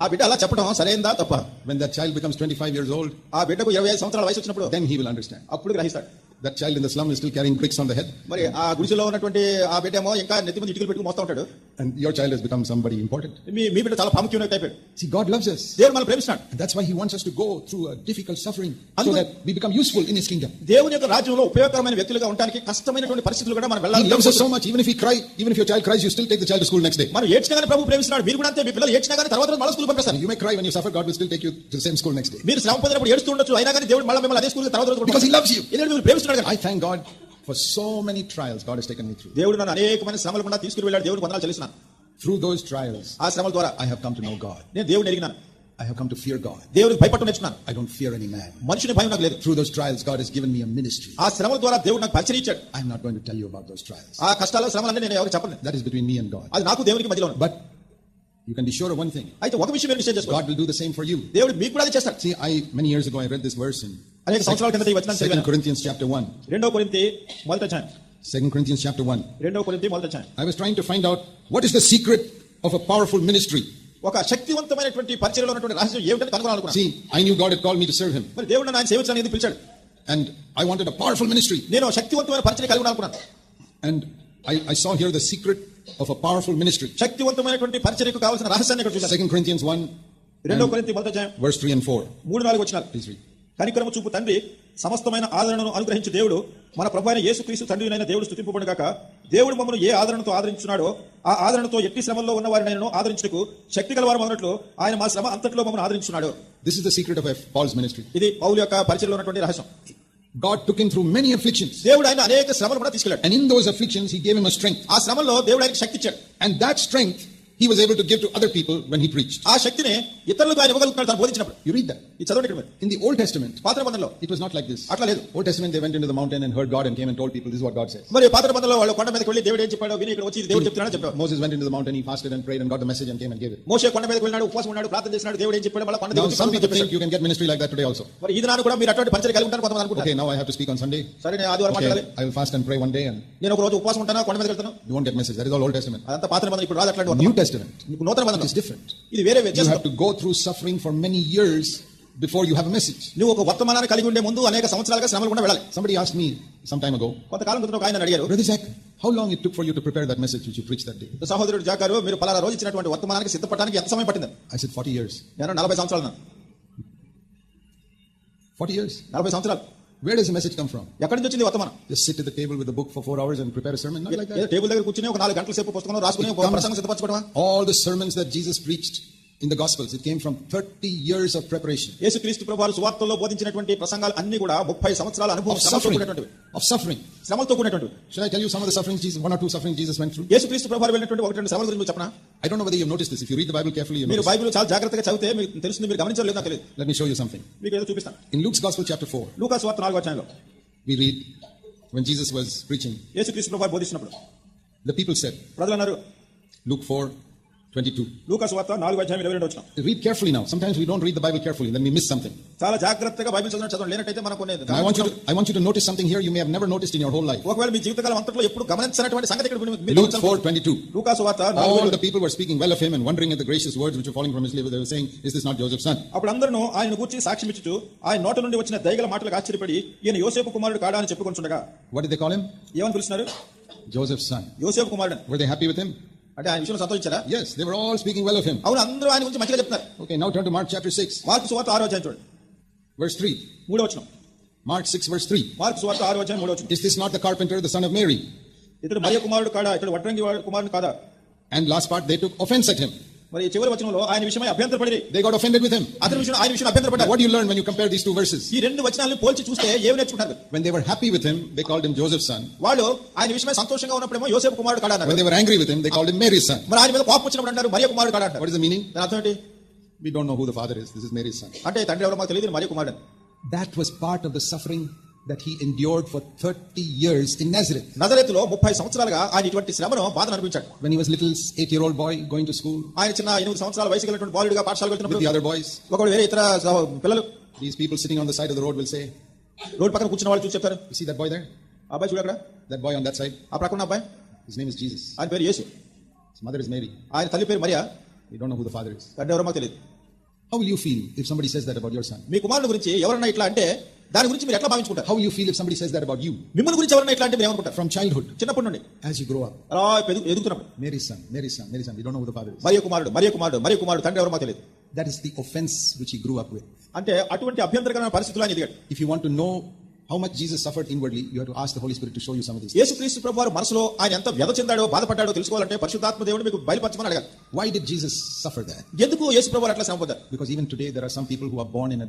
ఆ బిడ్డ అలా చెప్పడం సరైందా? తప్ప. When the child becomes twenty five years old ఆ బిడ్డకు ఇరవై ఐదు సంవత్సరాల వయసు వచ్చినప్పుడు దెన్ హీ విల్ అండర్స్టాండ్ అప్పుడు గ్రహిస్తాడు. That child in the slum is still carrying bricks on the head, మరి ఆ గుడిసెలో ఉన్నటువంటి ఆ బిడ్డ ఏమో ఇంకా నెత్తి మీద ఇటుకలు పెట్టుకుని మోస్తా ఉంటాడు and your child has become somebody important. మీ మీ బిడ్డ చాలా ప్రాముఖ్యమైన type See, God loves us. దేవుడు మనం ప్రేమిస్తున్నాడు And that's why He wants us to go through a difficult suffering so Andu- that we become useful in His kingdom. దేవుని యొక్క రాజ్యంలో ఉపయోగకరమైన వ్యక్తులుగా ఉండడానికి కష్టమైనటువంటి పరిస్థితులు కూడా మనం వెళ్ళాలి loves us so much, even if he cry, even if your child cries, you still take the child to school next day. మనం ఏడ్చినా కానీ ప్రభు ప్రేమిస్తున్నాడు మీరు కూడా అంతే మీ పిల్లలు ఏడ్చినా కానీ తర్వాత మళ్ళీ స్కూల్ పంపిస్తారు You may cry when you suffer, God will still take you to the same school next day. మీరు శ్రమ పొందినప్పుడు ఏడుస్తూ ఉండొచ్చు అయినా కానీ దేవుడు మళ్ళీ మిమ్మల్ని అదే స్కూల్ తర్వాత రోజు Because He loves you. ఎందుకంటే మీరు ప్రేమిస్తున్నాడు కదా I thank God for so many trials God has taken me through. దేవుడు నన్ను అనేకమైన శ్రమలు కూడా తీసుకుని వెళ్ళాడు దేవుడు వందనాలు చెల్లిస్తున్నాను Through those trials, ఆ శ్రమల ద్వారా I have come to know God. నేను దేవుడిని ఎరిగినాను I have come to fear God. దేవుడికి భయపడటం నేర్చుకున్నాను I don't fear any man. మనుషుని భయం నాకు లేదు Through those trials, God has given me a ministry. ఆ శ్రమల ద్వారా దేవుడు నాకు పరిచయం ఇచ్చాడు I'm not going to tell you about those trials. ఆ కష్టాలు శ్రమలన్నీ నేను ఎవరికి చెప్పను That is between me and God. అది నాకు దేవునికి మధ్యలో ఉంది. But you can be sure of one thing అయితే ఒక విషయం మీరు నిశ్చయం చేసుకోవాలి God will do the same for you. దేవుడు మీకు కూడా అది చేస్తాడు See, I many years ago I read this verse in అనేక సంవత్సరాల కిందట ఈ వచనం 2 చదివాను Corinthians chapter 1. రెండో కొరింతి మొదటి అధ్యాయం 2 Corinthians chapter 1. రెండో కొరింతి మొదటి అధ్యాయం I was trying to find out what is the secret of a powerful ministry. ఒక శక్తివంతమైనటువంటి పరిచయంలో ఉన్నటువంటి రహస్యం ఏమిటని కనుగొనాలనుకున్నాను See, I knew God had called me to serve Him, మరి దేవుడు నన్ను ఆయన సేవించడానికి ఎందుకు పిలిచాడు and I wanted a powerful ministry. నేను శక్తివంతమైన పరిచయం కలిగి ఉండాలనుకున్నాను And I, I saw here the secret of a powerful ministry. శక్తివంతమైనటువంటి పరిచర్యకు కావాల్సిన రహస్యాన్ని ఇక్కడ చూశాను 2 Corinthians 1, రెండో కొరింతి మొదటి అధ్యాయం verse 3 and 4. మూడు నాలుగు వచ్చినారు Please read. కనికరము చూపు తండ్రి సమస్తమైన ఆదరణను అనుగ్రహించి దేవుడు మన ప్రభు అయిన యేసుక్రీస్తు తండ్రి అయిన దేవుడు స్థుతింపబడి గాక దేవుడు మమ్మల్ని ఏ ఆదరణతో ఆదరించున్నాడో ఆ ఆదరణతో ఎట్టి శ్రమంలో ఉన్న వారిని నేను ఆదరించుటకు శక్తి గలవారు మొదలట్లు ఆయన మా శ్రమ అంతట్లో మమ్మల్ని ఆదరించున్నాడు This is the secret of a Paul's ministry. ఇది పౌలు యొక్క పరిచయంలో ఉన్నటువంటి రహస్యం God took him through many afflictions. దేవుడు ఆయన అనేక శ్రమలు కూడా తీసుకెళ్ళాడు And in those afflictions, He gave him a strength. ఆ శ్రమల్లో దేవుడు ఆయనకి శక్తి ఇచ్చాడు And that strength He was able to give to other people when He preached. ఆ శక్తిని ఇతరులకు ఆయన ఇవ్వగలుగుతున్నాడు తను బోధించినప్పుడు You read that. ఇది చదవండి ఇక్కడ. In the Old Testament, పాత నిబంధనలో it was not like this. అట్లా లేదు. Old Testament, they went into the mountain and heard God and came and told people, This is what God says. మరి పాత నిబంధనలో వాళ్ళు కొండ మీదకి వెళ్ళి దేవుడు ఏం చెప్పాడో విని ఇక్కడ వచ్చి దేవుడు చెప్తున్నాడు చెప్పాడు Moses went into the mountain, he fasted and prayed and got the message and came and gave it. మోసే కొండ మీదకి వెళ్ళినాడు ఉపవాసం ఉన్నాడు ప్రార్థన చేసినాడు దేవుడు ఏం చెప్పాడు మళ్ళీ కొండ Now, దిగి some people think you can get ministry like that today also. మరి ఇది నాన్న కూడా మీరు అటువంటి పరిచయం కలిగి ఉంటారు కొంతమంది అనుకుంటారు Okay, now I have to speak on Sunday. సరే నేను ఆదివారం మాట్లాడాలి I will fast and pray one day and నేను ఒక రోజు ఉపవాసం ఉంటాను కొండ మీద వెళ్తాను you won't get message. That is all Old Testament. అదంతా పాత నిబంధన ఇప్పుడు రాదు అట్లాంటి Testament. మీకు నూతన బంధనం is different. ఇది వేరే have to go through suffering for many years before you have a message. నువ్వు ఒక వర్తమానాన్ని కలిగి ఉండే ముందు అనేక సంవత్సరాలుగా శ్రమలు వెళ్ళాలి Somebody asked me some time ago, కొంతకాలం క్రితం ఒక ఆయన అడిగారు how long it took for you to prepare that message which you preached that day? సహోదరుడు జాకారు మీరు పలానా రోజు ఇచ్చినటువంటి వర్తమానానికి సిద్ధపడడానికి ఎంత సమయం పట్టింది I said 40 years. నేను నలభై సంవత్సరాలు ఉన్నాను. 40 years. నలభై సంవత్సరాలు Where does the message come from? ఎక్కడి నుంచి వచ్చింది వర్తమానం Just sit at the table with the book for four hours and prepare a sermon? Not like ఏదో that. టేబుల్ దగ్గర కూర్చుని ఒక నాలుగు గంటల సేపు పుస్తకం రాసుకుని ఒక ప్రసంగం సిద్ధపరచుకోవడమా All the sermons that Jesus preached in the Gospels, it came from 30 years of preparation. యేసుక్రీస్తు ప్రభువారు సువార్తల్లో బోధించినటువంటి ప్రసంగాలు అన్ని కూడా ముప్పై సంవత్సరాల అనుభవం. కూడినటువంటివి Of suffering. శ్రమలతో కూడినటువంటివి Should I tell you some of the sufferings Jesus, one or two sufferings Jesus went through? యేసుక్రీస్తు ప్రభువారు వెళ్ళినటువంటి ఒకటి రెండు శ్రమల గురించి చెప్పనా I don't know whether you've noticed this. If you read the Bible carefully, you మీరు. బైబిల్ చాలా జాగ్రత్తగా చదివితే మీకు తెలుస్తుంది మీరు గమనించలేదు నాకు తెలియదు Let me show you something. మీకు ఏదో చూపిస్తాను In Luke's Gospel, chapter 4, లూకా సువార్త నాలుగో అధ్యాయంలో we read when Jesus was preaching, యేసుక్రీస్తు ప్రభువారు బోధిస్తున్నప్పుడు the people said, ప్రజలు అన్నారు Luke 4, 22. లూకా సువార్త నాలుగో అధ్యాయం ఇరవై రెండు వచ్చిన Read carefully now. Sometimes we don't read the Bible carefully, then we miss something. చాలా జాగ్రత్తగా బైబిల్ చదవడం చదవడం లేనట్టయితే మనకు కొన్ని I want you to, I want you to notice something here you may have never noticed in your whole life. ఒకవేళ మీ జీవితకాలం అంతట్లో ఎప్పుడు గమనించినటువంటి సంగతి ఇక్కడ మీరు- Luke గమనించాలి. 4, 22. లూకా సువార్త నాలుగో All అధ్యాయం. the people were speaking well of him and wondering at the gracious words which were falling from his lips. They were saying, Is this not Joseph's son? అప్పుడు అందరూ ఆయన గూర్చి సాక్ష్యం ఇచ్చుచు ఆయన నోట నుండి వచ్చిన దైగల మాటలకు ఆశ్చర్యపడి ఈయన యోసేపు కుమారుడు కాడా అని చెప్పుకొంచుండగా What did they call him? ఏమని పిలుస్తున్నారు Joseph's son. యోసేపు కుమారుడు Were they happy with him? అంటే ఆయన విషయంలో సంతోషించారా Yes, they were all speaking well of him. అవును అందరూ ఆయన గురించి మంచిగా చెప్తున్నారు Okay, now turn to Mark chapter 6, Mark సువార్త ఆరో అధ్యాయం చూడండి verse 3. మూడో వచ్చిన Mark 6, verse 3. మార్కు సువార్త ఆరో అధ్యాయం మూడో వచ్చిన Is this not the carpenter, the son of Mary? ఇతడు మరియ కుమారుడు కాడా ఇతడు వడ్రంగి వాడు కుమారుడు కాదా And last part, they took offense at him. మరి చివరి వచనంలో ఆయన విషయమై అభ్యంతరపడి They got offended with him. అతని విషయం ఆయన విషయం అభ్యంతరపడ్డారు What do you learn when you compare these two verses? ఈ రెండు వచనాలను పోల్చి చూస్తే ఏమి నేర్చుకుంటారు When they were happy with him, they called him Joseph's son. వాళ్ళు ఆయన విషయమై సంతోషంగా ఉన్నప్పుడేమో యోసేపు కుమారుడు కాడా అన్నారు they were angry with him, they called him Mary's son. మరి ఆయన మీద కోపం వచ్చినప్పుడు అంటారు మరియ కుమారుడు కాడా అంటారు What is the meaning? దాని అర్థం ఏంటి We don't know who the father is. This is Mary's son. అంటే తండ్రి ఎవరో మాకు తెలియదు మరియ కుమారుడు. That was part of the suffering that he endured for 30 years in Nazareth. నజరేతులో ముప్పై సంవత్సరాలుగా ఆయన ఇటువంటి శ్రమను బాధ అనిపించాడు When he was little eight-year-old boy going to school ఆయన చిన్న ఎనిమిది సంవత్సరాల వయసు కలిగినటువంటి బాలుడిగా పాఠశాల with the వెళ్తున్నప్పుడు other boys, ఒకడు వేరే ఇతర పిల్లలు these people sitting on the side of the road will say, road పక్కన కూర్చున్న వాళ్ళు చూసి చెప్తారు You see that boy there? అబ్బాయి చూడు అక్కడ That boy on that side? ఆ ప్రక్కన అబ్బాయి His name is Jesus. ఆయన పేరు యేసు His mother is Mary. ఆయన తల్లి పేరు Mariya You don't know who the father is. తండ్రి ఎవరో మాకు తెలియదు How will you feel if somebody says that about your son? మీ కుమారుడు గురించి ఎవరన్నా ఇట్లా అంటే దాని గురించి మీరు ఎట్లా భావించుకుంటారు will you feel if somebody says that about you మిమ్మల్ని గురించి ఎవరన్నా ఇట్లా అంటే మీరు ఏమనుకుంటారు from childhood చిన్నప్పటి నుండి as you grow up? అలా ఎదుగు- ఎదుగుతున్నప్పుడు son, Mary's son. You don't know who the father is. మరియ కుమారుడు మరియ కుమారుడు మరియ కుమారుడు తండ్రి ఎవరో మాకు తెలియదు That is the offense which he grew up with. అంటే అటువంటి అభ్యంతరకరమైన పరిస్థితులు ఆయన ఎదిగాడు you want to know how much Jesus suffered inwardly, you have to ask the Holy Spirit to show you some of these. యేసుక్రీస్తు ప్రభు వారు మనసులో ఆయన ఎంత వ్యధ చెందాడో బాధపడ్డాడో తెలుసుకోవాలంటే పరిశుద్ధాత్మ దేవుడు మీకు బయలుపరచమని అడగాలి Why did Jesus suffer that? ఎందుకు యేసు ప్రభు అట్లా శ్రమ పొందారు Because even today there are some people who are born in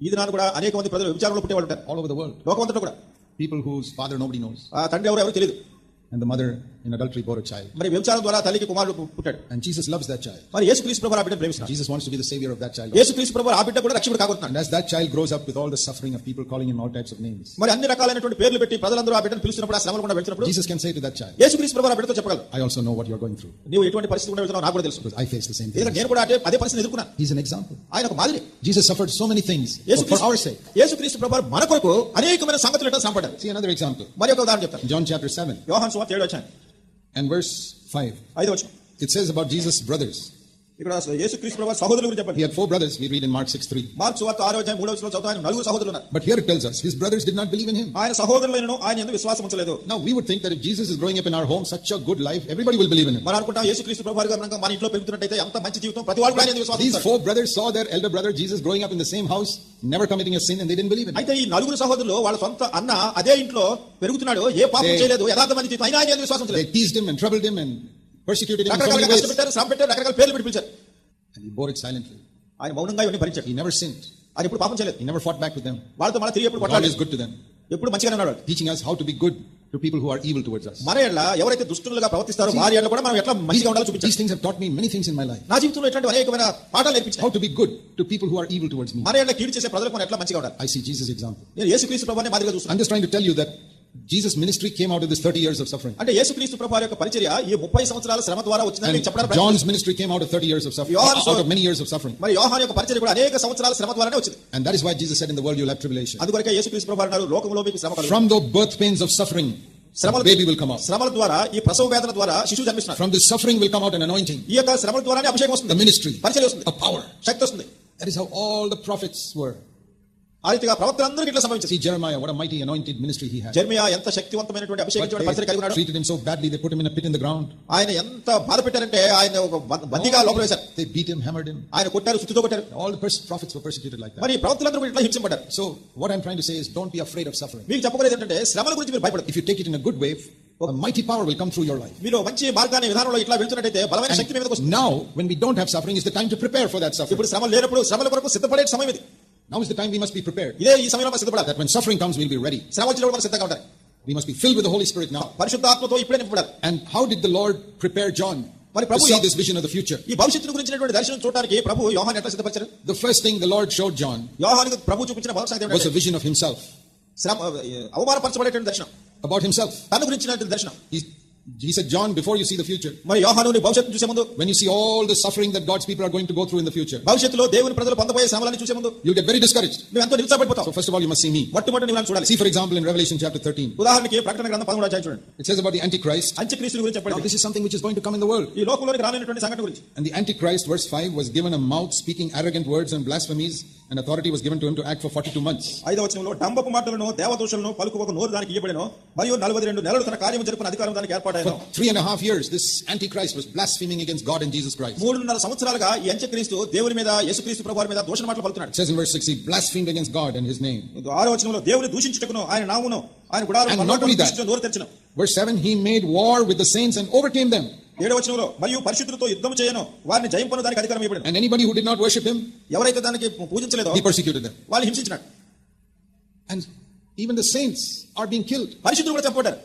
adultery ఈ దినాన్ని కూడా అనేక మంది ప్రజలు విచారంలో పుట్టేవాళ్ళు ఉంటారు all over the world. లోకమంతటా కూడా People whose father nobody knows. ఆ తండ్రి ఎవరు ఎవరు తెలియదు And the mother in adultery bore a child. మరి వ్యభిచారం ద్వారా తల్లికి కుమారుడు పుట్టాడు And Jesus loves that child. మరి యేసుక్రీస్తు ప్రభు ఆ బిడ్డ ప్రేమిస్తున్నాడు Jesus wants to be the savior of that child. యేసుక్రీస్తు ప్రభు ఆ బిడ్డ కూడా రక్షకుడు కాకుంటున్నాడు And as that child grows up with all the suffering of people calling him all types of names, మరి అన్ని రకాలైనటువంటి పేర్లు పెట్టి ప్రజలందరూ ఆ బిడ్డను పిలుస్తున్నప్పుడు ఆ శ్రమలు కూడా వెళ్తున్నప్పుడు Jesus can say to that child, యేసుక్రీస్తు ప్రభు ఆ బిడ్డతో చెప్పగలరు I also know what you're going through నీవు ఎటువంటి పరిస్థితి కూడా వెళ్తున్నావు నాకు కూడా తెలుసు because I face the same thing. నేను కూడా అదే అదే పరిస్థితి ఎదుర్కొన్నాను He's an example. ఆయన ఒక మాదిరి Jesus suffered so many things for, our sake. యేసుక్రీస్తు ప్రభు మన కొరకు అనేకమైన సంగతులు ఎట్లా శ్రమపడ్డారు See another example. మరి ఒక ఉదాహరణ చెప్తాను John chapter 7 యోహాన్ ఏడు వచ్చాను and verse 5. ఐదు వచ్చిన It says about Jesus' brothers. ఇక్కడ యేసుక్రీస్తు ప్రభు సహోదరుల గురించి చెప్పండి He had four brothers, we read in Mark 6 3. మార్క్స్ వార్త ఆరో అధ్యాయం మూడో వచ్చిన చదువుతా నలుగురు సహోదరులు ఉన్నారు But here it tells us his brothers did not believe in him. ఆయన సహోదరులైన ఆయన ఎందుకు విశ్వాసం ఉంచలేదు Now we would think that if Jesus is growing up in our home, such a good life, everybody will believe in him. మనం అనుకుంటాం యేసుక్రీస్తు ప్రభు వారి కనుక మన ఇంట్లో పెరుగుతున్నట్టయితే ఎంత మంచి జీవితం ప్రతి వాళ్ళు ఆయన విశ్వాసం These four brothers saw their elder brother Jesus growing up in the same house, never committing a sin, and they didn't believe in him. అయితే ఈ నలుగురు సహోదరులు వాళ్ళ సొంత అన్న అదే ఇంట్లో పెరుగుతున్నాడు ఏ పాపం చేయలేదు యథార్థమైన జీవితం అయినా ఆయన విశ్వాసం They ఉంచలేదు teased him and troubled him and persecuted him so many ways. కష్టపెట్టారు శ్రమ పెట్టారు రకరకాల పేర్లు పెట్టి పిలిచారు And he bore it silently. ఆయన మౌనంగా ఇవన్నీ భరించాడు He never sinned. ఆయన ఎప్పుడు పాపం చేయలేదు He never fought back with them. వాళ్ళతో మళ్ళీ తిరిగి ఎప్పుడు He was కొట్లాడలేదు always good to them, ఎప్పుడు మంచిగానే ఉన్నాడు వాడు. teaching us how to be good to people who are evil towards us. మన ఎడ్ల ఎవరైతే దుష్టులుగా ప్రవర్తిస్తారో వారి ఎడ్ల కూడా మనం ఎట్లా మంచిగా ఉండాలో చూపించాలి These things have taught me many things in my life. నా జీవితంలో ఇట్లాంటి అనేకమైన పాఠాలు నేర్పించాయి How to be good to people who are evil towards me. మన ఎడ్ల కీడు చేసే ప్రజలకు మనం ఎట్లా మంచిగా ఉండాలి I see Jesus' example. నేను యేసుక్రీస్తు ప్రభాని మాదిరిగా చూస్తున్నాను I'm just trying to tell you that Jesus' ministry came out of this 30 years of suffering. అంటే యేసుక్రీస్తు ప్రభు యొక్క పరిచర్య ఈ ముప్పై సంవత్సరాల శ్రమ ద్వారా వచ్చిందని చెప్పడానికి. John's ministry came out of 30 years of suffering, Yohan's- out of many years of suffering. మరి యోహాన్ యొక్క పరిచర్య కూడా అనేక సంవత్సరాల శ్రమ ద్వారానే వచ్చింది And that is why Jesus said in the world you'll have tribulation. అందుకొరకే యేసుక్రీస్తు ప్రభు అన్నారు లోకంలో మీకు శ్రమ కలుగును. From the birth pains of suffering, శ్రమల baby will come out. శ్రమల ద్వారా ఈ ప్రసవ వేదన ద్వారా శిశువు జన్మిస్తున్నారు From this suffering will come out an anointing, ఈ యొక్క శ్రమల ద్వారానే అభిషేకం the వస్తుంది ministry, పరిచయం వస్తుంది a power. శక్తి వస్తుంది That is how all the prophets were. ఆ రీతిగా ప్రవక్తలందరికీ ఇట్లా సంభవించింది See Jeremiah, what a mighty anointed ministry he had. Jeremiah ఎంత శక్తివంతమైనటువంటి But అభిషేకించిన పరిచయం కలిగి they ఉన్నాడు treated him so badly, they put him in a pit in the ground. ఆయన ఎంత బాధ పెట్టారంటే ఆయన ఒక బ- బందీగా లోపల వేశారు They beat him, hammered him. ఆయన కొట్టారు సుత్తితో కొట్టారు All the pers- prophets were persecuted like that. మరి ప్రవక్తలందరూ కూడా ఇట్లా హింసింపడ్డారు So what I'm trying to say is don't be afraid of suffering. మీకు చెప్పకూడదు ఏంటంటే శ్రమల గురించి మీరు భయపడదు If you take it in a good way, a mighty power will come through your life. మీరు మంచి మార్గాన్ని విధానంలో ఇట్లా వెళ్తున్నట్టయితే బలమైన శక్తి మీ మీదకి వస్తుంది And now, when we don't have suffering, is the time to prepare for that suffering. ఇప్పుడు శ్రమ లేనప్పుడు శ్రమల కొరకు సిద్ధపడే సమయం ఇది Now is the time we must be prepared. ఇదే ఈ సమయంలో మనం సిద్ధపడాలి That when suffering comes, we'll be ready. శ్రమ వచ్చినప్పుడు మనం సిద్ధంగా ఉండాలి We must be filled with the Holy Spirit now. పరిశుద్ధాత్మతో ఇప్పుడే నింపబడాలి And how did the Lord prepare John మరి to Prabhu see this vision of the future? ఈ భవిష్యత్తు గురించినటువంటి దర్శనం చూడడానికి ప్రభు యోహాన్ ఎట్లా సిద్ధపరిచారు The first thing the Lord showed John యోహానికి ప్రభు చూపించిన మొదటి సంగతి was a ఏమిటంటే vision of himself, శ్రమ అవమానపరచబడేటువంటి దర్శనం about himself. తన గురించినటువంటి దర్శనం He, said, John, before you see the future, మరి యోహాను నీ భవిష్యత్తు చూసే ముందు when you see all the suffering that God's people are going to go through in the future, భవిష్యత్తులో దేవుని ప్రజలు పొందబోయే శ్రమలని చూసే ముందు you'll get very discouraged. నువ్వు ఎంతో So నిరుత్సాహపడిపోతావు first of all, you must see me. మొట్టమొదటి నువ్వు నన్ను చూడాలి See, for example, in Revelation chapter 13, ఉదాహరణకి ప్రకటన గ్రంథం పదమూడు అధ్యాయం చూడండి it says about the Antichrist. అంత్యక్రీస్తు గురించి చెప్పండి this is something which is going to come in the world. ఈ లోకంలోనికి రానైనటువంటి సంఘటన గురించి And the Antichrist, verse 5, was given a mouth speaking arrogant words and blasphemies, and authority was given to him to act for 42 months. ఐదవ వచనంలో డంబపు మాటలను దేవదోషులను పలుకు ఒక నోరు దానికి ఇయ్యబడినో మరియు నలభై రెండు నెలలు తన కార్యము జరిపిన అధికారం దానికి ఏర్పాటైన For three and a half years, this Antichrist was blaspheming against God and Jesus Christ. మూడున్నర సంవత్సరాలుగా ఈ అంత్యక్రీస్తు దేవుని మీద యేసుక్రీస్తు ప్రభు వారి మీద దోషణ మాటలు పలుకున్నాడు It says in verse 6, he blasphemed against God and his name. ఆరో వచనంలో దేవుని దూషించుటకును ఆయన నామును ఆయన గుడారం And not only that. దూషించుటకు నోరు తెరిచిన Verse 7, he made war with the saints and overcame them. ఏడో వచనంలో మరియు పరిశుద్ధులతో యుద్ధం చేయను వారిని జయింపను దానికి అధికారం ఇవ్వబడింది And anybody who did not worship him, ఎవరైతే దానికి పూజించలేదో he persecuted them. వాళ్ళు హింసించినాడు And even the saints are being killed. పరిశుద్ధులు కూడా చంపబడ్డారు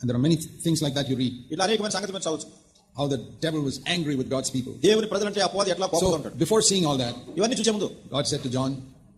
And there are many th- things like that you read. ఇట్లా అనేకమైన సంగతి మీరు చదవచ్చు How the devil was angry with God's people. దేవుని ప్రజలంటే అపవాది ఎట్లా కోపంగా So ఉంటాడు before seeing all that, ఇవన్నీ చూసే ముందు God said to John,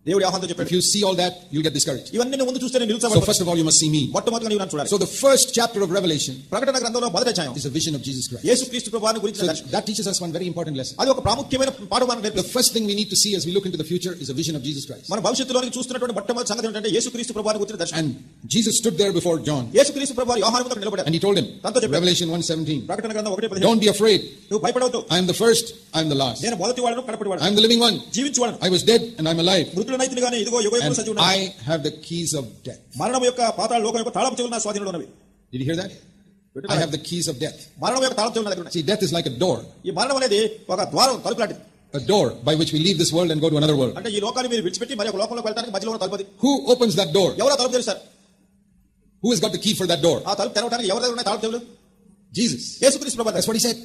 దేవుడు ఆహ్వానంతో if చెప్పాడు you see all that, you'll get discouraged. ఇవన్నీ నువ్వు ముందు చూస్తే నేను So నిరుత్సాహపడతాను first of all, you must see me. మొట్టమొదటిగా నీవు నన్ను చూడాలి So the first chapter of Revelation ప్రకటన గ్రంథంలో మొదటి అధ్యాయం is a vision of Jesus Christ. యేసు క్రీస్తు ప్రభువాని గురించి So దర్శనం that teaches us one very important lesson. అది ఒక ప్రాముఖ్యమైన పాఠం మనకు The నేర్పిస్తుంది first thing we need to see as we look into the future is a vision of Jesus Christ. మన భవిష్యత్తులోనికి చూస్తున్నటువంటి మొట్టమొదటి సంగతి ఏంటంటే యేసు క్రీస్తు ప్రభువాని గురించి దర్శనం And Jesus stood there before John యేసు క్రీస్తు ప్రభు యోహాను ముందు నిలబడారు and he told him, దాంతో చెప్పాడు. Revelation 1:17, ప్రకటన గ్రంథం ఒకటి పదిహేను Don't be afraid. నువ్వు భయపడవద్దు I am the first, I am the last. నేను మొదటి వాడను కడపటి వాడు I am the living one. జీవించువాడు I was dead and I'm alive. మృతుల నైతిని గానీ ఇదిగో యుగ యుగ And సజీవుడు I have the keys of death. మరణం యొక్క పాతాళ లోకం యొక్క తాళపు చెవులు నా స్వాధీనంలో ఉన్నవి Did you hear that? I have the keys of death. మరణం యొక్క తాళపు చెవులు నా దగ్గర ఉన్నాయి See, death is like a door. ఈ మరణం అనేది ఒక ద్వారం తలుపు లాంటిది A door by which we leave this world and go to another world. Who opens that door? Who has got the key for that door? Jesus. That's what he said.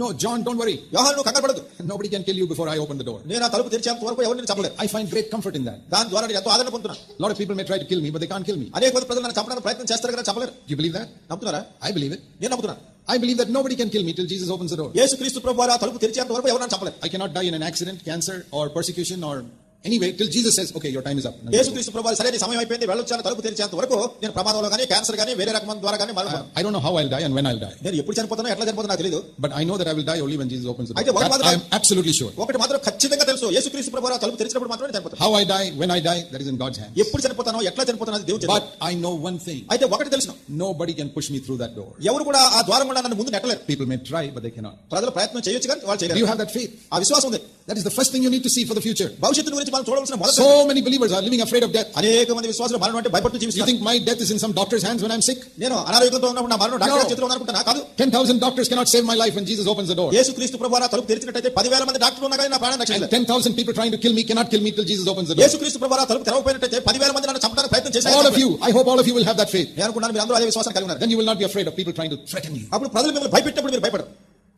No, John, don't worry. యోహాను నువ్వు కంగారు పడదు Nobody can kill you before I open the door. నేను ఆ తలుపు తెరిచేంత వరకు ఎవరిని చంపలేదు I find great comfort in that. దాని ద్వారా నేను ఎంతో ఆదరణ పొందుతున్నాను lot of people may try to kill me, but they can't kill me. అనేక మంది ప్రజలు నన్ను చంపడానికి ప్రయత్నం చేస్తారు కదా చంపలేరు you believe that? నమ్ముతున్నారా I believe it. నేను నమ్ముతున్నాను I believe that nobody can kill me till Jesus opens the door. యేసు క్రీస్తు ప్రభు వారు ఆ తలుపు తెరిచేంత వరకు ఎవరు నన్ను చంపలేదు I cannot die in an accident, cancer, or persecution, or anyway, till Jesus says, okay, your time is up. Now you Yesu go. క్రీస్తు ప్రభు వారు, సరే నీ సమయం అయిపోయింది వెళ్ళొచ్చాను తలుపు తెరిచేంత వరకు నేను ప్రమాదంలో కానీ క్యాన్సర్ కానీ వేరే రకమైన ద్వారా కానీ మరణం I don't know how I'll die and when I'll die, నేను ఎప్పుడు చనిపోతానో ఎట్లా చనిపోతానో తెలియదు but I know that I will die only when Jesus opens the అయితే door. ఒక That మాత్రం- I am absolutely sure. ఒకటి మాత్రం ఖచ్చితంగా తెలుసు యేసు క్రీస్తు ప్రభు వారు ఆ తలుపు తెరిచినప్పుడు మాత్రమే చనిపోతాను How I die, when I die, that is in God's hands. ఎప్పుడు చనిపోతానో ఎట్లా చనిపోతానో అది దేవుడు But తెలుసు. I know one thing అయితే ఒకటి తెలుసు nobody can push me through that door. ఎవరు కూడా ఆ ద్వారం కూడా నన్ను ముందు నెట్టలేరు People may try, but they cannot. ప్రజలు ప్రయత్నం చేయొచ్చు కానీ వాళ్ళు చేయలేరు have that faith? ఆ విశ్వాసం ఉంది That is the first thing you need to see for the future. భవిష్యత్తు గురించి మనం చూడవలసిన మొదటి So many believers are living afraid of death. అనేక మంది విశ్వాసులు మరణం అంటే భయపడుతూ జీవిస్తారు think my death is in some doctor's hands when I'm sick? నేను అనారోగ్యంతో ఉన్నప్పుడు నా మరణం డాక్టర్. చేతిలో ఉందనుకుంటున్నా కాదు 10,000 doctors cannot save my life when Jesus opens the door. యేసు క్రీస్తు ప్రభు వారు ఆ తలుపు తెరిచినట్టయితే పదివేల మంది డాక్టర్లు ఉన్నా కానీ నా ప్రాణం రక్షించలేదు 10,000 people trying to kill me cannot kill me till Jesus opens the door. యేసు క్రీస్తు ప్రభు వారు ఆ తలుపు తెరవపోయినట్టయితే పదివేల మంది నన్ను చంపడానికి ప్రయత్నం All of చేశారు you, I hope all of you will have that faith. నేను అనుకున్నాను మీరు అందరూ అదే విశ్వాసం కలిగి ఉన్నారు Then you will not be afraid of people trying to threaten you. అప్పుడు ప్రజలు మిమ్మల్ని భయపెట్టినప్పుడు మీరు భయపడరు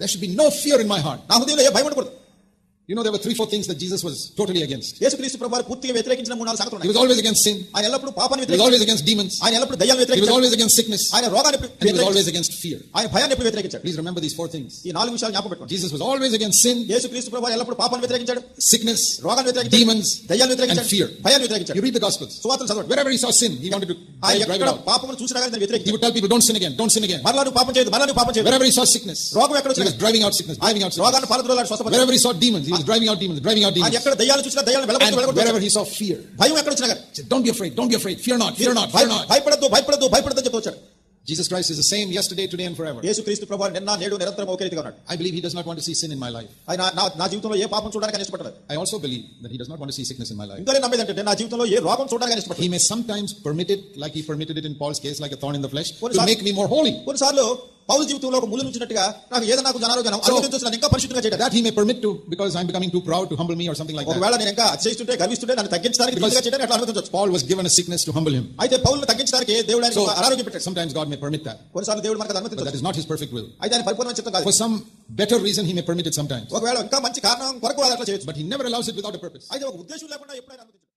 There should be no fear in my heart. నా హృదయంలో ఏ భయం ఉండకూడదు You know, there were three, four things that Jesus was totally against. యేసు క్రీస్తు ప్రభు వారు పూర్తిగా వ్యతిరేకించిన మూడు నాలుగు సంగతులు He ఉన్నాయి was always against sin. ఆయన ఎల్లప్పుడు పాపాన్ని He was వ్యతిరేకించాడు always against demons. ఆయన ఎల్లప్పుడు దయ్యాన్ని He was వ్యతిరేకించాడు always against sickness. ఆయన రోగాన్ని And he was వ్యతిరేకించాడు. always against fear. ఆయన భయాన్ని ఎప్పుడు వ్యతిరేకించాడు Please remember these four things. ఈ నాలుగు విషయాలు జ్ఞాపకం పెట్టుకోండి Jesus was always against sin, యేసు క్రీస్తు ప్రభు వారు ఎల్లప్పుడు పాపాన్ని వ్యతిరేకించాడు sickness, రోగాన్ని వ్యతిరేకించాడు demons, దయ్యాన్ని and fear. వ్యతిరేకించాడు భయాన్ని వ్యతిరేకించాడు You read the Gospels. సువార్తలు చదవండి Wherever he saw sin, he wanted to ఆయన drive it ఎక్కడ out. పాపమును చూసినా కానీ దాన్ని He వ్యతిరేకించాడు would tell people, don't sin again, don't sin again. మరలా నువ్వు పాపం చేయదు మరలా నువ్వు పాపం చేయదు Wherever he saw sickness, రోగం ఎక్కడ he was వచ్చినా driving out sickness, driving out sickness. రోగాన్ని పాలద్రోలాడు స్వస్థపడి Wherever he saw demons, he was driving out demons, driving out ఆయన demons. ఎక్కడ దయ్యాలు చూసినా దయ్యాలను And వెలగొట్టి wherever వెలగొట్టి he saw fear, భయం ఎక్కడ వచ్చినా కానీ he said, don't be afraid, don't be afraid, fear not, fear not, fear భయ- not. భయపడద్దు భయపడద్దు భయపడద్దు అని చెప్పి వచ్చాడు Jesus Christ is the same yesterday, today, and forever. యేసు క్రీస్తు ప్రభు నిన్న నేడు నిరంతరం ఒకే రీతిగా ఉన్నాడు I believe he does not want to see sin in my life. ఆయన నా నా జీవితంలో ఏ పాపం చూడడానికి ఆయన ఇష్టపడలేదు I also believe that he does not want to see sickness in my life. ఇంకా నేను నమ్మేదంటే నేను నా జీవితంలో ఏ రోగం చూడడానికి ఆయన He ఇష్టపడలేదు may sometimes permit it, like he permitted it in Paul's case, like a thorn in the flesh, What is to that? make me more holy. కొన్నిసార్లు పౌరు జీవితంలో ఒక ముళ్ళు నుంచినట్టుగా నాకు ఏదో నాకు అనారోగ్యం అనుమతించవచ్చు నన్ను ఇంకా పరిశుద్ధంగా చేయడం he may permit to, because I'm becoming too proud to humble me or something like that. ఒకవేళ నేను ఇంకా అతిశయిస్తుంటే గర్విస్తుంటే నన్ను తగ్గించడానికి వీలుగా చేయడానికి అట్లా అనుమతించవచ్చు was given a sickness to humble him. అయితే పౌరులు తగ్గించడానికి దేవుడు ఆయన అనారోగ్యం పెట్టాడు sometimes God may permit that, కొన్నిసార్లు దేవుడు మనకు that అనుమతించవచ్చు is not his perfect will. అయితే ఆయన పరిపూర్ణ చిత్తం కాదు For some better reason, he may permit it sometimes, ఒకవేళ ఇంకా మంచి కారణం కొరకు అట్లా చేయొచ్చు but he never allows it without a purpose. అయితే ఒక ఉద్దేశం లేకుండా ఎప్పుడైనా అనుమతించవచ్చు